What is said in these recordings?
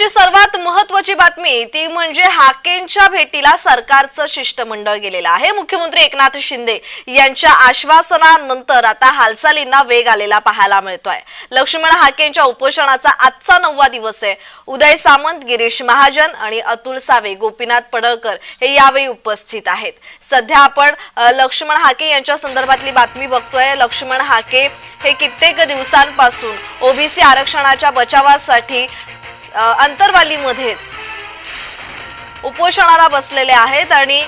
आताची सर्वात महत्वाची बातमी ती म्हणजे हाकेंच्या भेटीला सरकारचं शिष्टमंडळ गेलेलं आहे. मुख्यमंत्री एकनाथ शिंदे यांच्या आश्वासनानंतर आता हालचालींना वेग आलेला पाहायला मिळतोय. लक्ष्मण हाकेंच्या उपोषणाचा आजचा नववा दिवस आहे. उदय सामंत गिरीश महाजन आणि अतुल सावे गोपीनाथ पडळकर हे यावेळी उपस्थित आहेत. सध्या आपण लक्ष्मण हाके यांच्या संदर्भातली बातमी बघतोय. लक्ष्मण हाके हे कित्येक दिवसांपासून ओबीसी आरक्षणाच्या बचावासाठी अंतरवालीमध्येच उपोषणाला बसलेले आहेत आणि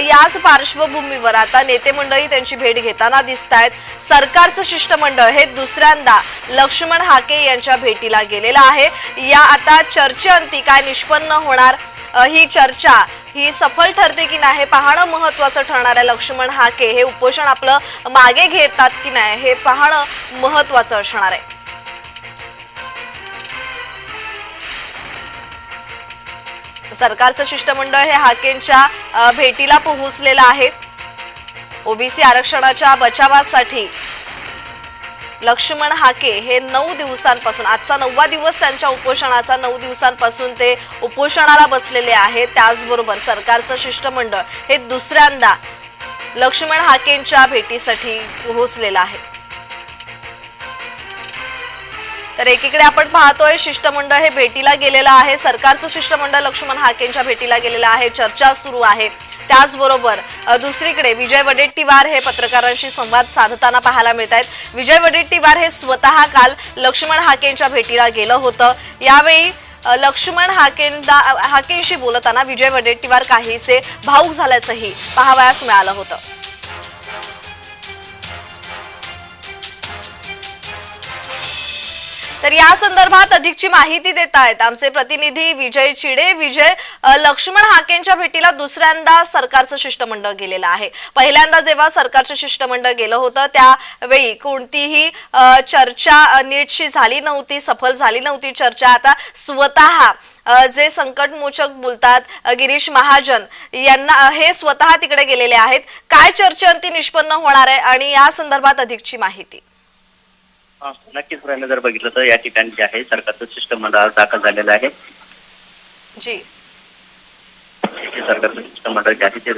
याच पार्श्वभूमीवर आता नेते मंडळी त्यांची भेट घेताना दिसत आहेत सरकारचं शिष्टमंडळ हे दुसऱ्यांदा लक्ष्मण हाके यांच्या भेटीला गेलेलं आहे. या आता चर्चेअंती काय निष्पन्न होणार ही चर्चा ही सफल ठरते की नाही हे पाहणं महत्वाचं ठरणार आहे. लक्ष्मण हाके हे उपोषण आपलं मागे घेतात की नाही हे पाहणं महत्वाचं असणार आहे. सरकारचं शिष्टमंडळ हे हाकेंच्या भेटीला पोहोचलेलं आहे. ओबीसी आरक्षणाच्या बचावासाठी लक्ष्मण हाके हे नऊ दिवसांपासून आजचा नववा दिवस त्यांच्या उपोषणाचा नऊ दिवसांपासून ते उपोषणाला बसलेले आहेत. त्याचबरोबर सरकारचं शिष्टमंडळ हे दुसऱ्यांदा लक्ष्मण हाकेंच्या भेटीसाठी पोहोचलेलं आहे. तर एकीकडे आपण पाहतोय शिष्टमंडळ हे भेटीला गेलेलं आहे. सरकारचं शिष्टमंडळ लक्ष्मण हाकेंच्या भेटीला गेलेलं आहे. चर्चा सुरू आहे. त्याचबरोबर दुसरीकडे विजय वडेट्टीवार हे पत्रकारांशी संवाद साधताना पाहायला मिळत आहेत विजय वडेट्टीवार हे स्वतः काल लक्ष्मण हाकेंच्या भेटीला गेलं होतं. यावेळी लक्ष्मण हाकेंदा हाकेंशी बोलताना विजय वडेट्टीवार काहीसे भाऊक झाल्याचंही पाहावयास मिळालं होतं. तर या संदर्भात अधिकची माहिती देत आहेत आमचे प्रतिनिधी विजय चिडे विजय लक्ष्मण हाकेंच्या भेटीला दुसऱ्यांदा सरकारचं शिष्टमंडळ गेलेलं आहे. पहिल्यांदा जेव्हा सरकारचं शिष्टमंडळ गेलं होतं त्यावेळी कोणतीही चर्चा नीटशी झाली नव्हती सफल झाली नव्हती चर्चा. आता स्वतः जे संकटमोचक बोलतात गिरीश महाजन यांना हे स्वतः तिकडे गेलेले आहेत. काय चर्चेअंती निष्पन्न होणार आहे आणि या संदर्भात अधिकची माहिती? नक्कीच राहिलं जर बघितलं तर या ठिकाणी जे आहे सरकारचं शिष्टमंडळ दाखल झालेलं आहे. जी. सरकारचं शिष्टमंडळ जे आहे ते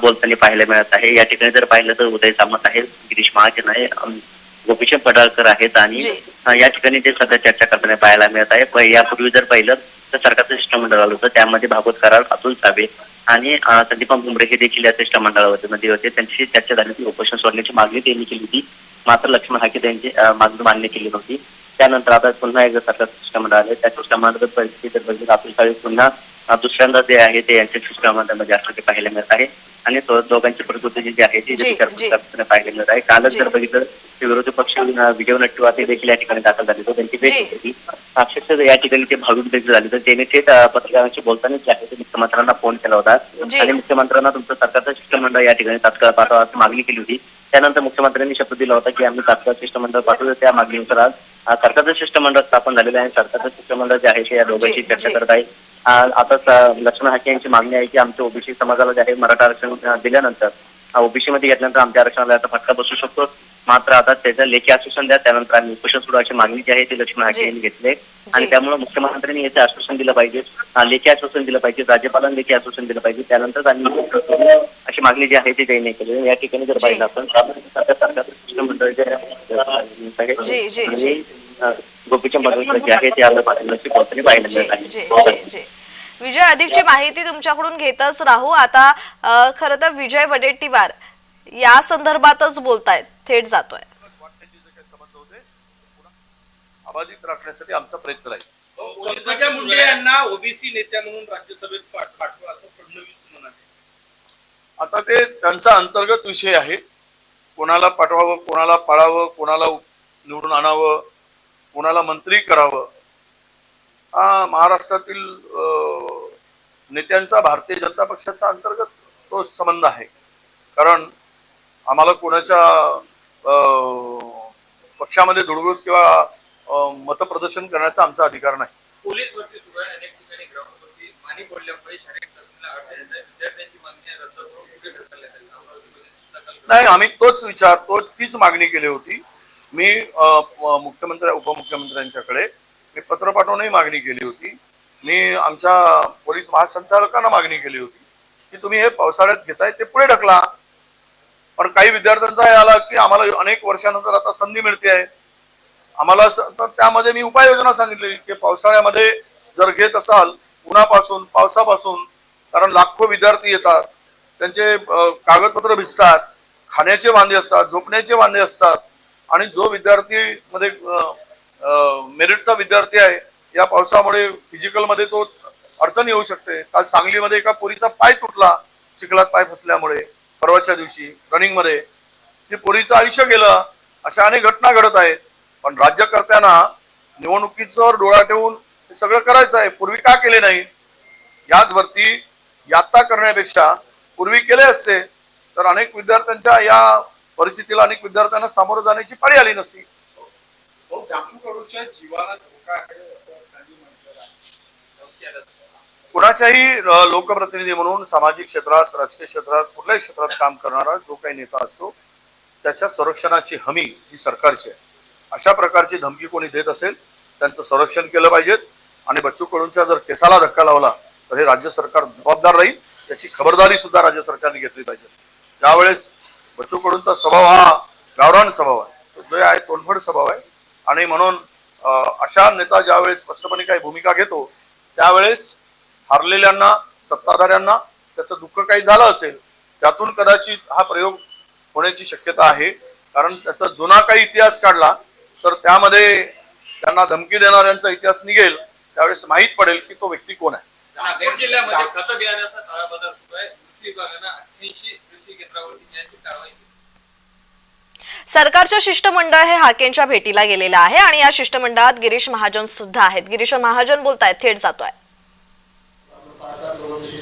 बोलताना पाहायला मिळत आहे. या ठिकाणी जर पाहिलं तर उदय सामंत आहे गिरीश महाजन आहे गोपीचंद पडळकर आहेत आणि. हा, या ठिकाणी ते सध्या चर्चा करताना पाहायला मिळत आहे. यापूर्वी जर पाहिलं तर सरकारचं शिष्टमंडळ आलं होतं. त्यामध्ये भागवत करार अतुल साबे आणि अं, संदीपन भुमरे हे देखील या शिष्टमंडळामध्ये मध्ये होते. त्यांची चर्चा झाली होती. उपोषण सोडण्याची मागणी त्यांनी केली होती. मात्र लक्ष्मण हाके त्यांची मागणी मान्य केली नव्हती. त्यानंतर आता पुन्हा एकदा सरकार शिष्टमंडळ आले त्या शिष्टमंडळ परिस्थिती जर बघितली. अतुल सावे पुन्हा दुसऱ्यांदा जे आहे ते यांच्या शिष्टमंडळामध्ये असल्याचे पाहायला मिळत आहे. आणि दोघांची प्रकृती जी आहे ती पाहायला मिळत आहे. कालच. जर बघितलं ते विरोधी पक्ष विजय ते देखील या ठिकाणी दाखल झाले होते. त्यांची भेट. होती. ती. अक्षरशः या ठिकाणी ते भाविक देखील झाले तर त्यांनी थेट पत्रकारांशी बोलताना जे आहे ते मुख्यमंत्र्यांना फोन केला होता. आणि मुख्यमंत्र्यांना तुमचं सरकारचं शिष्टमंडळ या ठिकाणी तात्काळ पाठवा मागणी केली होती. त्यानंतर मुख्यमंत्र्यांनी शब्द दिला होता की आम्ही तात्काळ शिष्टमंडळ पाठवू. त्या मागणीनुसार आज सरकारचं शिष्टमंडळ स्थापन झालेलं आहे. सरकारचं शिष्टमंडळ जे आहे ते या दोघांची चर्चा. करत आहे. आता लक्ष्मण हाके यांची मागणी आहे की आमच्या ओबीसी समाजाला जे आहे मराठा आरक्षण दिल्यानंतर ओबीसी मध्ये घेतल्यानंतर आमच्या आरक्षणाला याचा फटका बसू शकतो. मात्र आता त्याचं लेखी आश्वासन द्या. त्यानंतर आम्ही उपोषण अशी मागणी जी आहे ती लक्ष्मण हाके. यांनी घेतली आणि. त्यामुळे मुख्यमंत्र्यांनी याचं आश्वासन दिलं पाहिजे. लेखी आश्वासन दिलं पाहिजे. राज्यपालांनी लेखी आश्वासन दिलं पाहिजे. त्यानंतर आम्ही अशी मागणी जी आहे ती त्यांनी केली. या ठिकाणी जर. पाहिलं आपण आहे गोपीचंद जे ते आपल्या पाहायला मिळत विजय अधिकची माहिती तुमच्याकडून घेतच राहू. आता खरं तर विजय वडेट्टीवार या संदर्भातच बोलतायत. थेट जातोय. अबाधित राखण्यासाठी आमचा प्रयत्न राहील. पंकजा मुंडे यांना ओबीसी नेत्या म्हणून राज्यसभेत पाठ- पाठवा असं फडणवीस म्हणाले. आता ते त्यांचा अंतर्गत विषय आहे. कोणाला पाठवावं कोणाला पाळावं कोणाला निवडून आणावं कोणाला मंत्री करावं हा महाराष्ट्रातील नेत्यांचा भारतीय जनता पक्षाचा अंतर्गत तो संबंध आहे. कारण आम्हाला कोणाच्या पक्षामध्ये धुडगूस किंवा मतप्रदर्शन करण्याचा आमचा अधिकार नाही. पोलीस भरती सुरू आहे. अनेक ठिकाणी ग्राउंडवरती पाणी पडल्यामुळे शारीरिक चाचणीला अडचण येत आहे. विद्यार्थ्यांची मागणी आहे. रद्द करून पुढे ढकलण्यात आली अमरावतीमध्ये सुद्धा काल नाही आम्ही तोच विचार तो तीच मागणी केली होती. म- मुख्यमंत्री उपमुख्यमंत्र्यांच्याकडे मी पत्र पाठवूनही मागणी केली होती. मी आमच्या पोलीस महासंचालकांना मागणी केली होती की तुम्ही हे पावसाळ्यात घेताय ते पुढे ढकला. पण काही विद्यार्थ्यांचा हे आला की आम्हाला अनेक वर्षानंतर आता संधी मिळते आहे. आम्हाला तर त्यामध्ये मी उपाययोजना सांगितली की पावसाळ्यामध्ये जर घेत असाल उन्हापासून पावसापासून कारण लाखो विद्यार्थी येतात त्यांचे कागदपत्र भिजतात खाण्याचे वांदे असतात झोपण्याचे वांदे असतात आणि जो विद्यार्थी मध्ये मेरिटचा विद्यार्थी आहे या पावसामुळे फिजिकलमध्ये तो अडचण येऊ शकते. काल सांगलीमध्ये एका पोरीचा पाय तुटला चिखलात पाय फसल्यामुळे. परवाच्या दिवशी रनिंगमध्ये. ते पोरीचं आयुष्य गेलं अशा अनेक घटना घडत आहेत. पण राज्यकर्त्यांना निवडणुकीचं डोळा ठेवून हे सगळं करायचं आहे. पूर्वी का केले नाही याचवरती यात्रा करण्यापेक्षा पूर्वी केले असते तर अनेक विद्यार्थ्यांच्या या परिस्थितीला अनेक विद्यार्थ्यांना सामोरं जाण्याची पाळी आली नसती. हो, जीवाला धोका आहे असं त्यांनी म्हटलेलं आहे धमकी कुणाच्याही लोकप्रतिनिधी म्हणून सामाजिक क्षेत्रात राजकीय क्षेत्रात कुठल्याही क्षेत्रात काम करणारा जो काही नेता असतो त्याच्या संरक्षणाची हमी ही सरकारची आहे. अशा प्रकारची धमकी कोणी देत असेल त्यांचं संरक्षण केलं पाहिजेत. आणि बच्चू कडूंच्या जर केसाला धक्का लावला तर हे राज्य सरकार जबाबदार राहील. त्याची खबरदारी सुद्धा राज्य सरकारने घेतली पाहिजे. त्यावेळेस बच्चू कडूंचा स्वभाव हा गावरान स्वभाव आहे. तो जो आहे तोंडफड स्वभाव आहे. आणि म्हणून अशा नेता ज्यावेळेस स्पष्टपणे काही भूमिका घेतो त्यावेळेस हारलेल्यांना सत्ताधाऱ्यांना त्याचं दुःख काही झालं असेल त्यातून कदाचित हा प्रयोग होण्याची शक्यता आहे. कारण त्याचा जुना काही इतिहास काढला तर त्यामध्ये त्यांना धमकी देणाऱ्यांचा इतिहास निघेल त्यावेळेस माहीत पडेल की तो व्यक्ती कोण आहे. नागपूर जिल्ह्यामध्ये खत बियाण्याचा काळा बाजार सुरू आहे. कृषी विभागानं अठ्ठ्याऐंशी कृषी केंद्रावरती न्यायाची कारवाई केली. सरकारचं शिष्टमंडळ हे हाकेंच्या भेटीला गेलेलं आहे आणि या शिष्टमंडळात गिरीश महाजन सुद्धा आहेत. गिरीश महाजन बोलतायत थेट जातोय.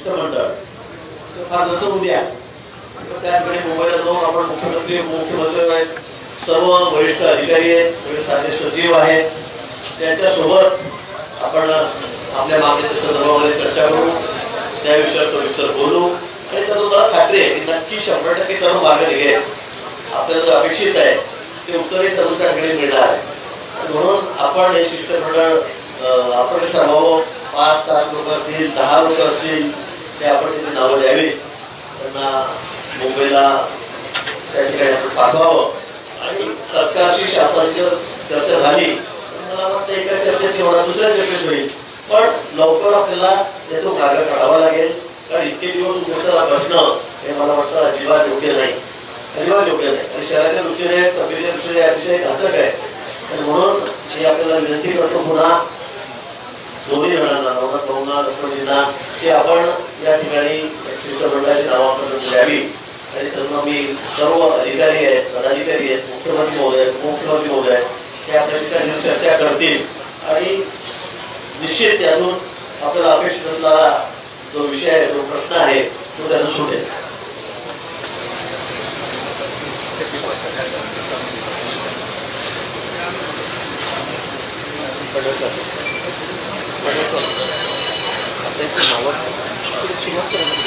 शिष्टमंडळ फार नंतर उद्या तर त्याकडे मुंबईला जाऊन आपण मुख्यमंत्री मुख्यमंत्री आहेत सर्व वरिष्ठ अधिकारी आहेत सगळे साधे सचिव आहेत त्यांच्यासोबत आपण आपल्या मागणीच्या संदर्भामध्ये चर्चा करू त्या विषयावर सविस्तर बोलू. आणि त्यातून मला खात्री आहे की नक्की शंभर टक्के तरुण मार्ग घे आपल्याला जो अपेक्षित आहे ते उत्तरही तरुणांकडे मिळणार आहे. म्हणून आपण हे शिष्टमंडळ आपण ठरवावं पाच सात लोक असतील दहा लोक असतील ते आपण त्याची नावं द्यावी. त्यांना मुंबईला त्या ठिकाणी आपण पाठवावं. आणि सरकारशी शासनाची चर्चा झाली मला वाटतं एका चर्चेत होणार दुसऱ्या चर्चेत होईल. पण लवकर आपल्याला त्यातून मार्ग काढावा लागेल. कारण इतके दिवस उपोषणाला बसणं हे मला वाटतं अजिबात योग्य नाही. अजिबात योग्य नाही. आणि शहराच्या दृष्टीने तब्येतीच्या दृष्टीने अतिशय घातक आहे. आणि म्हणून मी आपल्याला विनंती करतो पुन्हा दोन्ही जणांना नवनाथ भाऊंना लक्ष्मणजींना की आपण या ठिकाणी शिष्टमंडळाची नावं आपण द्यावी आणि त्यांना मी सर्व अधिकारी आहेत पदाधिकारी आहेत मुख्यमंत्री महोदय उपमुख्यमंत्री महोदय आहेत, हे आपल्या ठिकाणी चर्चा करतील. आणि निश्चित त्यातून आपल्याला अपेक्षित असणारा जो विषय आहे जो प्रश्न आहे तो त्यातून सुटेल बघायचं आता इथे नावात सुरुवात करायची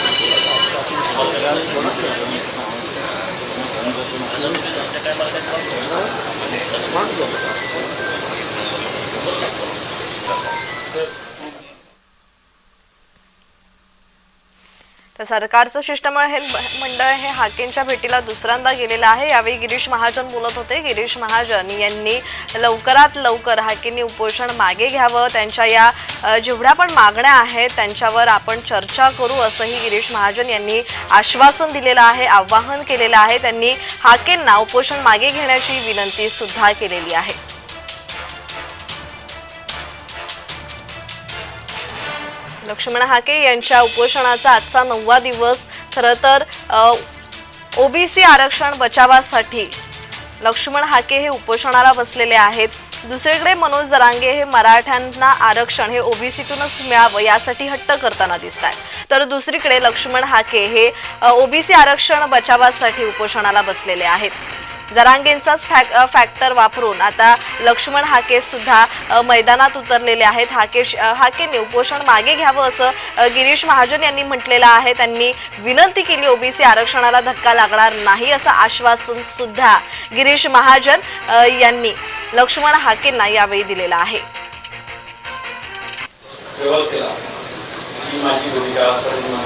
तर सरकारचं शिष्टमंडळ हे मंडळ हे हाकेंच्या भेटीला दुसऱ्यांदा गेलेलं आहे. यावेळी गिरीश महाजन बोलत होते. गिरीश महाजन यांनी लवकरात लवकर हाकेंनी उपोषण मागे घ्यावं. त्यांच्या या जेवढ्या पण मागण्या आहेत त्यांच्यावर आपण चर्चा करू असंही गिरीश महाजन यांनी आश्वासन दिलेलं आहे आवाहन केलेलं आहे. त्यांनी हाकेंना उपोषण मागे घेण्याची विनंती सुद्धा केलेली आहे. लक्ष्मण हाके यांच्या उपोषणाचा आजचा नववा दिवस. खरं तर ओबीसी आरक्षण बचावासाठी लक्ष्मण हाके हे उपोषणाला बसलेले आहेत. दुसरीकडे मनोज जरांगे हे मराठ्यांना आरक्षण हे ओबीसीतूनच मिळावं यासाठी हट्ट करताना दिसत आहेत तर दुसरीकडे लक्ष्मण हाके हे ओबीसी आरक्षण बचावासाठी उपोषणाला बसलेले आहेत. जरांगेंचाच फॅक फॅक्टर वापरून आता लक्ष्मण हाके सुद्धा मैदानात उतरलेले आहेत. हाके अ, हाकेंनी उपोषण मागे घ्यावं असं गिरीश महाजन यांनी म्हटलेलं आहे. त्यांनी विनंती केली ओबीसी आरक्षणाला धक्का लागणार नाही असं आश्वासन सुद्धा गिरीश महाजन यांनी लक्ष्मण हाकेंना यावेळी दिलेलं आहे. माझी भूमिका आजपर्यंत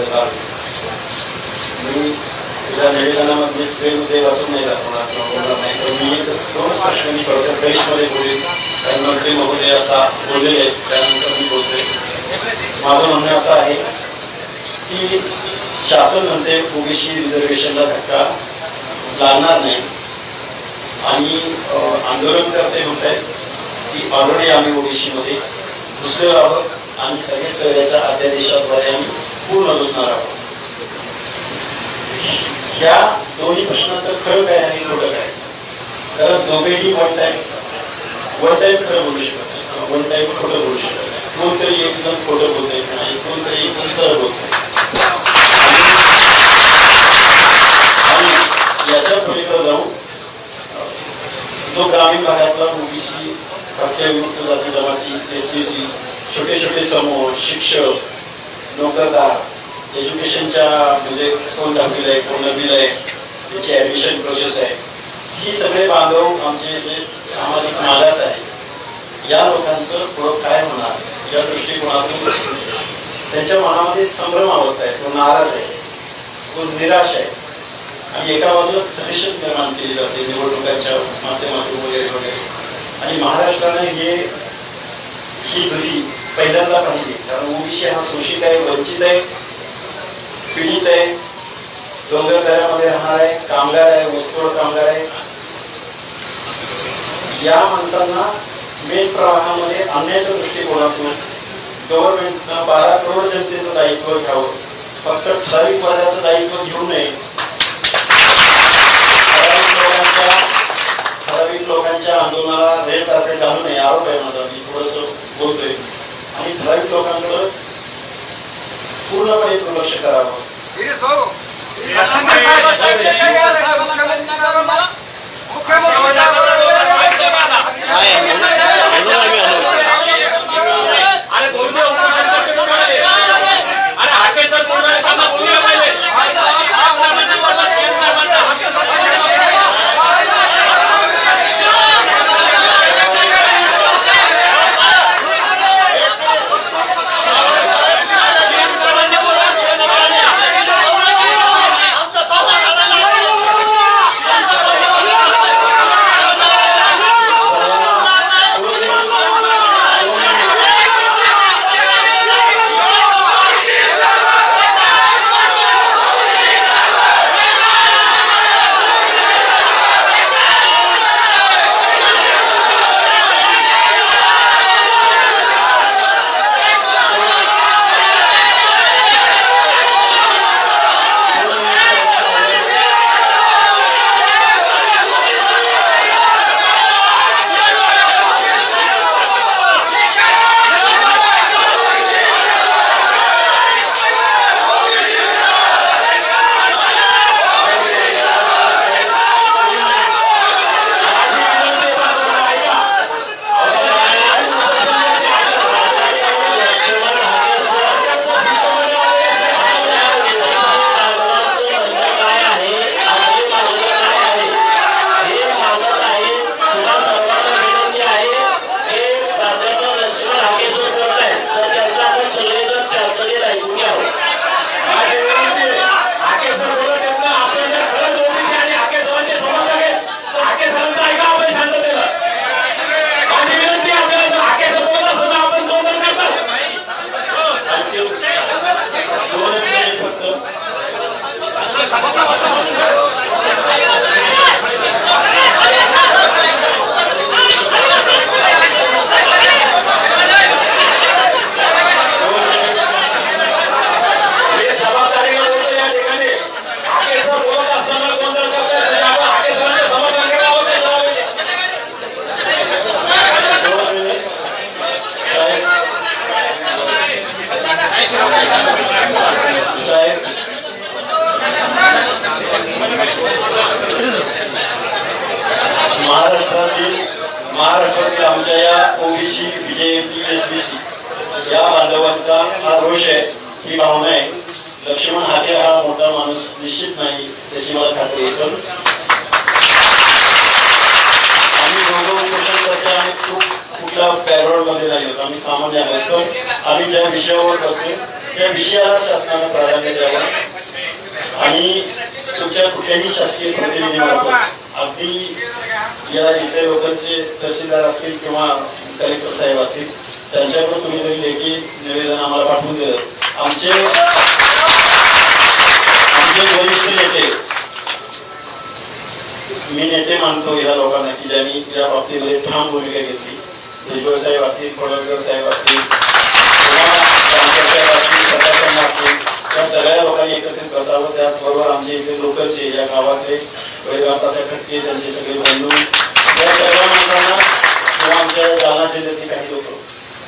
त्या चालू आहे. निवेदनामध्ये स्क्रीनमध्ये वाचून नाही दाखवणार किंवा बोलणार नाही तर मी एकच दोन स्पष्ट मी करतो प्रेसमध्ये बोलेन कारण मंत्री महोदय आता बोललेले आहेत त्यानंतर मी बोलतोय माझं म्हणणं असं आहे की शासन म्हणते ओबीसी रिझर्वेशनला धक्का लागणार नाही आणि अं, आंदोलनकर्ते म्हणत आहेत की ऑलरेडी आम्ही ओबीसीमध्ये घुसलेलो आहोत आणि सगळे सगळ्याच्या अध्यादेशाद्वारे आम्ही पूर्ण घुसणार आहोत या दोन्ही प्रश्नाचं खरं काय आणि खोटं काय? कारण दोघेही वन टाइम वन टाइम खरं बोलू शकत नाही. वन टाइम खोटं बोलू शकत नाही. कोणतरी एक जण खोटं बोलत नाही कोणतरी एक जण खरं बोलत आणि याच्या पलीकडे जाऊन जो ग्रामीण भागातला ओबीसी विमुक्त जाती जमाती एस टी सी छोटे छोटे समूह शिक्षक नोकरदार एज्युकेशनच्या म्हणजे कोण दहावीला आहे कोण नववीला आहे त्याची ऍडमिशन प्रोसेस आहे. ही सगळे बांधव आमचे जे सामाजिक मागास आहे या लोकांचं पुढं काय होणार या दृष्टिकोनातून त्यांच्या मनामध्ये संभ्रम अवस्था आहे तो नाराज आहे तो निराश आहे. आणि एका बाजूला दहशत निर्माण केली जाते निवडणुकांच्या माध्यमातून वगैरे वगैरे. आणि महाराष्ट्राने हे ही भीती पहिल्यांदा पाहिली कारण ओबीसी हा शोषित आहे वंचित आहे. पीडित आहे डोंगरदऱ्यामध्ये राहणार आहे कामगार आहे ऊसतोड कामगार आहे. या माणसांना मेन प्रवाहामध्ये आणण्याच्या दृष्टिकोनातून गव्हर्नमेंटनं बारा करोड जनतेचं दायित्व घ्यावं. फक्त ठराविक वर्गाचं दायित्व घेऊ नये. ठराविक लोकांच्या ठराविक लोकांच्या आंदोलनाला रेड कार्पेट घालू नये आरोप आहे माझा. मी थोडस बोलतोय. आणि ठराविक लोकांकडं पूर्णपणे दुर्लक्ष करावं. ముఖ్యమంత్రి बांधवांचा हा रोष आहे ही भावना आहे. लक्ष्मण हाके हा मोठा माणूस निश्चित नाही त्याची मला खात्री आहे. पण आम्ही खूप कुठल्या पॅरोडमध्ये नाही होतो आम्ही सामान्य आहोत. तर आम्ही ज्या विषयावर करतो त्या विषयाला शासनानं प्राधान्य द्यावं. आणि तुमच्या कुठल्याही शासकीय प्रतिनिधी अगदी या इथे लोकांचे तहसीलदार असतील किंवा कलेक्टर साहेब असतील त्यांच्याकडून तुम्ही जरी लेखी निवेदन आम्हाला पाठवून दिलं. आमचे आमचे वरिष्ठ नेते मी नेते मानतो या लोकांना की ज्यांनी या बाबतीमध्ये ठाम भूमिका घेतली. भुजबळ साहेब असतील फडणवीस साहेब असतील असतील या सगळ्या लोकांनी एकत्रित बसावं. त्याचबरोबर आमचे इथे लोकलचे या गावातले वडगाव खटके त्यांचे सगळे बंधू या सगळ्या माणसांना किंवा आमच्या जालना जिल्ह्यातले काही लोक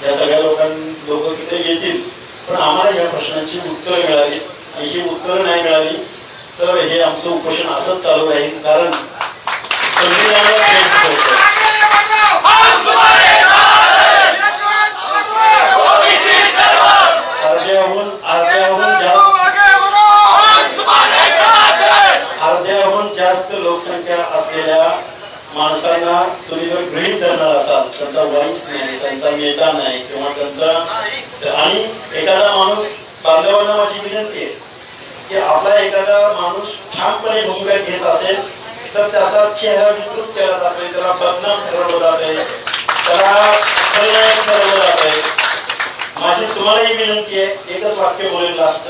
या सगळ्या लोकां लोक तिथे येतील पण आम्हाला या प्रश्नांची उत्तरं मिळाली आणि ही उत्तरं नाही मिळाली तर हे म्हणजे आमचं उपोषण असंच चालू राहील कारण संविधानाला अर्ध्याहून जास्त लोकसंख्या असलेल्या माणसांना तुम्ही जर गृहित धरणार असाल त्यांचा वॉइस नाही त्यांचा नेता नाही किंवा त्यांचा आणि एखादा माणूस बांधवांना माझी विनंती आहे की आपला एखादा माणूस छानपणे भूमिका घेत असेल तर त्याचा चेहरा विकृत केला जातोय त्याला बदनाम ठरवलं जात त्याला खलनायक ठरवलं जात माझी तुम्हालाही विनंती आहे एकच वाक्य बोलेल लास्ट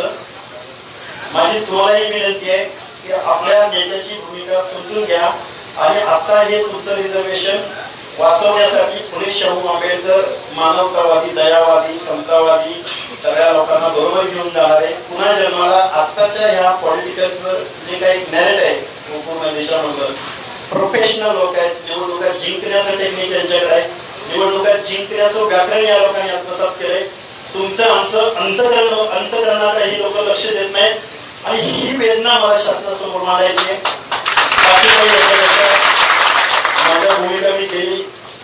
माझी तुम्हालाही विनंती आहे की आपल्या नेत्याची भूमिका समजून घ्या आणि आता हे तुमचं रिझर्वेशन वाचवण्यासाठी पुणे शाहू आंबेडकर मानवतावादी दयावादी समतावादी सगळ्या लोकांना बरोबर घेऊन जाणार. आहे पुन्हा जन्माला आत्ताच्या ह्या पॉलिटिकलचं जे काही मॅरिट आहे पूर्ण देशामधलं प्रोफेशनल लोक आहेत. निवडणुका जिंकण्याचं टेक्निक त्यांच्याकडे आहे. निवडणुका जिंकण्याचं व्याकरण या लोकांनी आत्मसात केलंय. तुमचं आमचं अंतकरण अंतकरणाकडे ही लोक लक्ष देत नाहीत. आणि ही वेदना मला शासनासमोर मांडायची आहे. माझ्या भूमिका मी केली.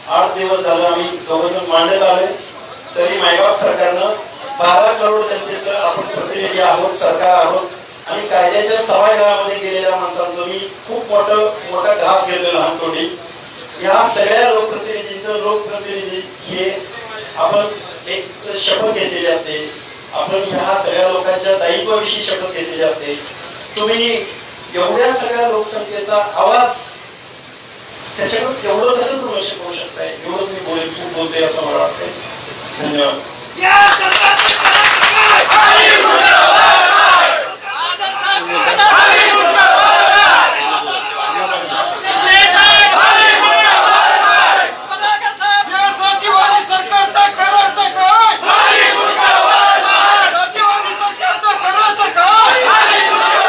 आठ दिवस झालं आम्ही गव्हर्नर मांडत आले तरी मायबाप सरकारनं बारा करोड जनतेचं आपण प्रतिनिधी आहोत सरकार आहोत. आणि कायद्याच्या सभागृहामध्ये गेलेल्या माणसांचं मी खूप मोठं मोठा घास घेतलेला लहान तोंडी या सगळ्या लोकप्रतिनिधींचं लोकप्रतिनिधी हे आपण एक शपथ घेतलेली असते. आपण ह्या सगळ्या लोकांच्या दायित्वाविषयी शपथ घेतलेली असते. तुम्ही एवढ्या सगळ्या लोकसंख्येचा आवाज त्याच्यावर एवढं कसं दुर्लक्ष करू शकताय? एवढंच मी बोलेल खूप बोलते असं मला वाटतंय. धन्यवाद जातीवादी सरकारचा करायचं काय जातीवादी सरकारचा करायचं काय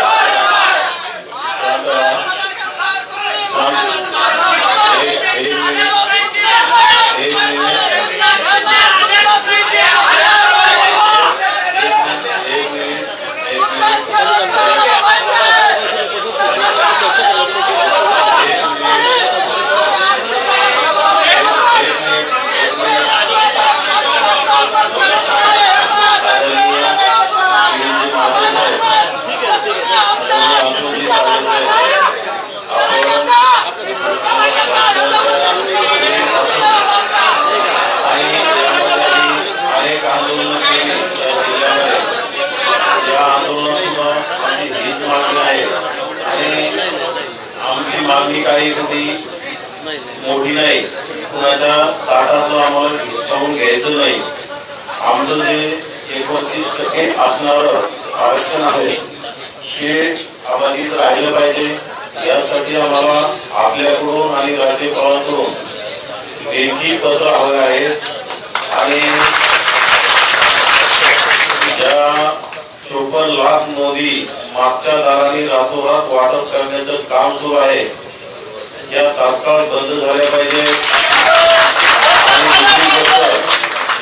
अनेक आंदोलन केली त्या जिल्ह्यामध्ये या आंदोलनासुद्धा आमची हीच मागणी आहे आणि आमची मागणी काही कधी मोठी नाही. कुणाच्या ताटातून आम्हाला हिसकावून घ्यायचं नाही. आमचं जे एकोणतीस टक्के असणारं आरक्षण आहे हे अबाधित राहिलं पाहिजे. यासाठी आम्हाला आपल्याकडून आणि राज्यपालांकडून लेखी पत्र हवे आहे. आणि ज्या चोपन्न लाख मोदी मागच्या दाराने रातोरात वाटप करण्याचं काम सुरू आहे या तात्काळ बंद झाल्या पाहिजे.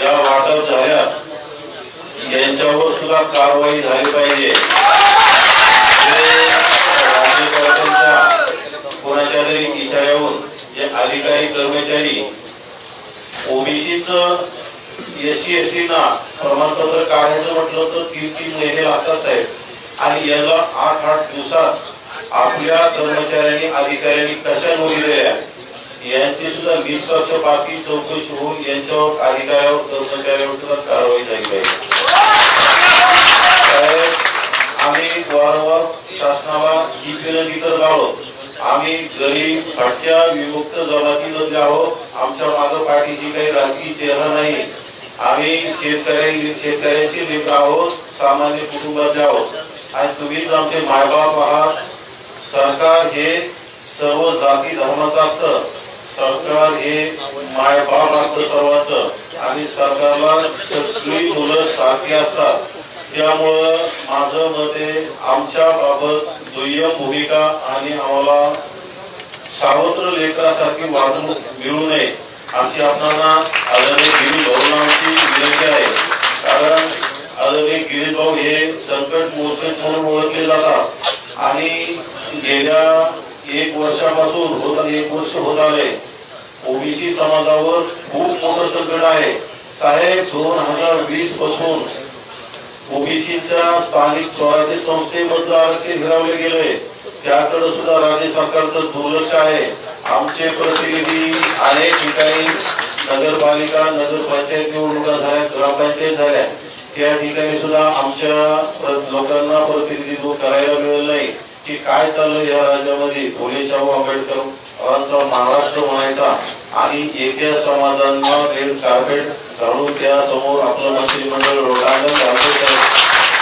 या वाटप झाल्या यांच्यावर सुद्धा कारवाई झाली पाहिजे. कोणाच्या तरी इशाऱ्यावर जे अधिकारी कर्मचारी ओबीसीच एस सी ना प्रमाणपत्र काढायचं म्हटलं तर तीन तीन महिने लागतात साहेब. आणि याला आठ आठ दिवसात आपल्या कर्मचाऱ्यांनी अधिकाऱ्यांनी कशा नोंदी यांची सुद्धा निष्पक्षपाती चौकशी होऊन यांच्यावर अधिकाऱ्यावर कर्मचाऱ्यावर सुद्धा कारवाई झाली पाहिजे. आम्ही वारंवार शासनाला ही विनंती करत आहोत. आम्ही गरीब फटक्या विमुक्त जमातीमधले आहोत. आमच्या मागं पाठीची काही राजकीय चेहरा नाही. आम्ही शेतकरी शेतकऱ्याचे लेख आहोत सामान्य कुटुंबात आहोत. आणि तुम्हीच आमचे मायबाप आहात. सरकार हे सर्व जाती धर्माचं असतं. सरकार हे मायबाप असतं सर्वांचं. आणि सरकारला सगळी मुलं सारखी असतात. त्यामुळं माझं मते आमच्या बाबत दुय्यम भूमिका आणि आम्हाला सावत्र लेकरासारखी वागणूक मिळू नये अशी आपणाला आदरणीय गिरीश भाऊंची विनंती आहे. कारण आदरणीय गिरीश भाऊ हे संकट मोर्चे म्हणून ओळखले जातात. आणि गेल्या एक वर्षापासून होत एक वर्ष होत आले ओबीसी समाजावर खूप मोठं संकट आहे. साहेब दोन हजार वीसपासून ओबीसीच्या स्थानिक स्वराज्य संस्थेमधलं आरक्षण हिरावले गेले त्याकडे सुद्धा राज्य सरकारचं दुर्लक्ष आहे. आमचे प्रतिनिधी अनेक ठिकाणी नगरपालिका नगरपंचायत निवडणुका झाल्या ग्रामपंचायत झाल्या. त्या ठिकाणी सुद्धा आमच्या लोकांना प्रतिनिधित्व करायला मिळेल नाही. की काय चाललं या राज्यामध्ये? भोले शाहू आंबेडकरांचा महाराष्ट्र म्हणायचा. आणि एका समाजांना रेड कार्पेट घालून त्यासमोर आपलं मंत्रिमंडळ लोकांना घालतो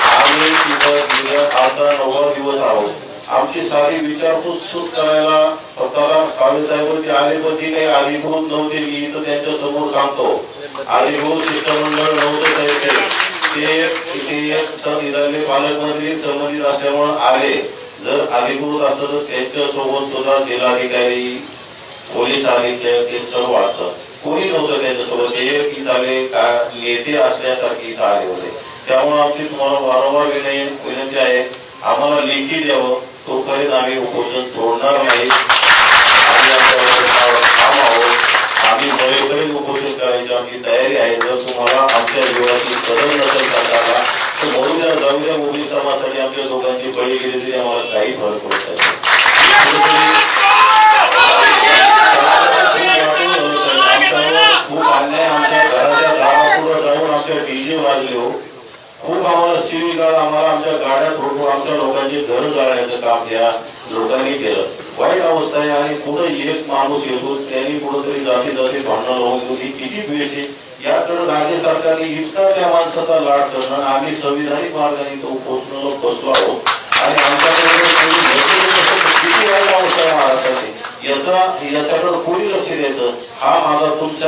आम्ही तिथं गेल्या आता नववा दिवस आहोत. आमची सारी विचारपूस सुट करायला स्वतःला सावे साहेब काही आलीभूत नव्हते. मी इथं त्यांच्यासमोर सांगतो आलीभूत शिष्टमंडळ नव्हतं त्यांचे ते. ते पालकमंत्री संबंधित असल्यामुळे आले जर आलीभूत असतं तर सोबत सुद्धा जिल्हाधिकारी पोलीस अधीक्षक सर्व कोणी नव्हतं त्यांच्यासोबत. एक इथं आले का नेते असल्यासारखे इथं आले होते. त्यामुळे आमची तुम्हाला वारंवार विनंती आहे. आम्हाला लेखी द्यावं. तोपर्यंत आम्ही उपोषण सोडणार नाही आम्ही आमच्या ठाम आहोत आम्ही बरेपर्यंत उपोषण करायची आमची तयारी आहे जर तुम्हाला आमच्या जीवाची कदर नसेल सरकारला तर म्हणून द्या जाऊ द्या मोदी समाजासाठी आमच्या लोकांची बळी गेली तरी आम्हाला काही फरक पडत नाही खूप अन्याय आमच्या घराच्या दारापुढं जाऊन आमच्या डीजे वाजले हो खूप आम्हाला शिवीगाळ आम्हाला आमच्या गाड्या ठोकून आमच्या लोकांची घर जाळण्याचं काम या लोकांनी केलं वाईट अवस्था आहे आणि कुठं एक माणूस येतो त्यांनी कुठंतरी जाती जाती भांडणं लावून घेऊन ही किती द्वेष आहे याकडे राज्य सरकारने इतका त्या माणसाचा लाड करणं आम्ही संविधानिक मार्गाने तो पोहोचणं बसलो आहोत आणि आमच्याकडे कोणी लक्ष देत नसेल तर किती वाईट अवस्था आहे महाराष्ट्राची याचा याच्याकडे कोणी लक्ष द्यायचं हा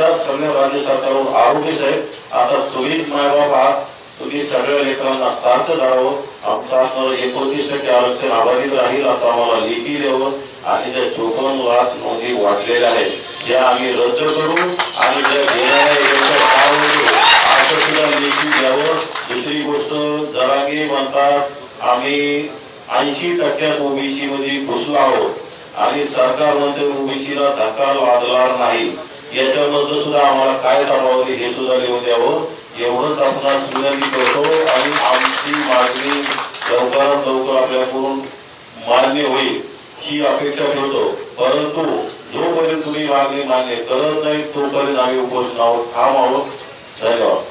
माझा तुमच्या राज्य सरकारवर आरोप आहे आता तुम्ही मायबाप आहात. तुम्ही सगळ्या लेकरांना सार्थ करावं आमचा एकोणतीस टक्के आरक्षण अबाधित राहील असं आम्हाला लिखी द्यावं. आणि त्या चोपन्न लाख नोंदी वाटलेल्या आहेत. ज्या आम्ही रद्द करू आणि ज्या घेणाऱ्या एजंटच्या असं सुद्धा लेखी द्यावं. दुसरी गोष्ट जरांगे म्हणतात आम्ही ऐंशी टक्क्यात ओबीसी मध्ये घुसलो आहोत. आणि सरकार म्हणते ओबीसीला धक्का वाजणार नाही. याच्याबद्दल सुद्धा आम्हाला काय सांगावं हे सुद्धा लिहून द्यावं. एवढंच आपण विनंती करतो आणि आमची मागणी लवकरात लवकर आपल्याकडून मान्य होईल ही अपेक्षा ठेवतो. परंतु जोपर्यंत तुम्ही मागणी मान्य करत नाही तोपर्यंत आम्ही उपस्थित आहोत थांब आहोत. धन्यवाद.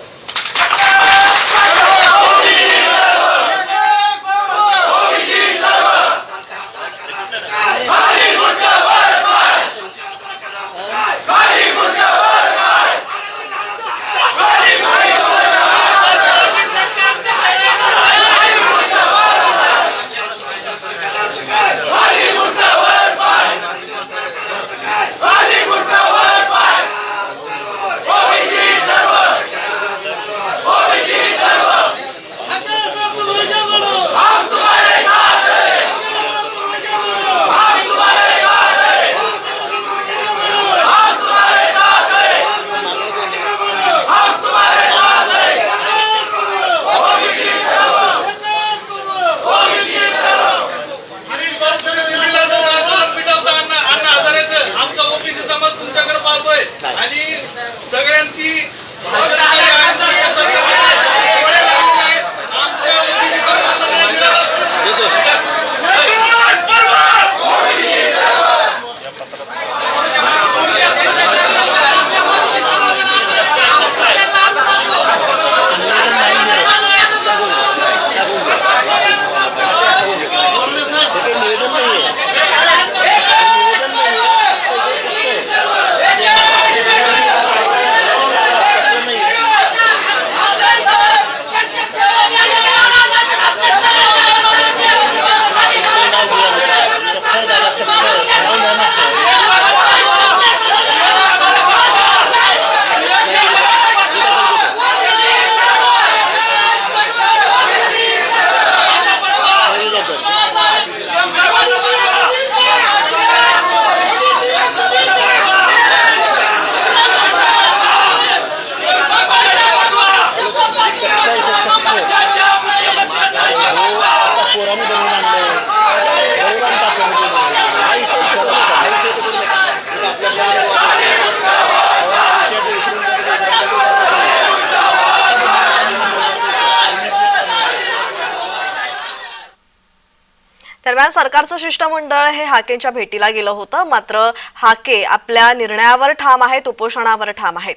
सरकारचं शिष्टमंडळ हे हाकेंच्या भेटीला गेलं होतं. मात्र हाके आपल्या निर्णयावर ठाम आहेत उपोषणावर ठाम आहेत.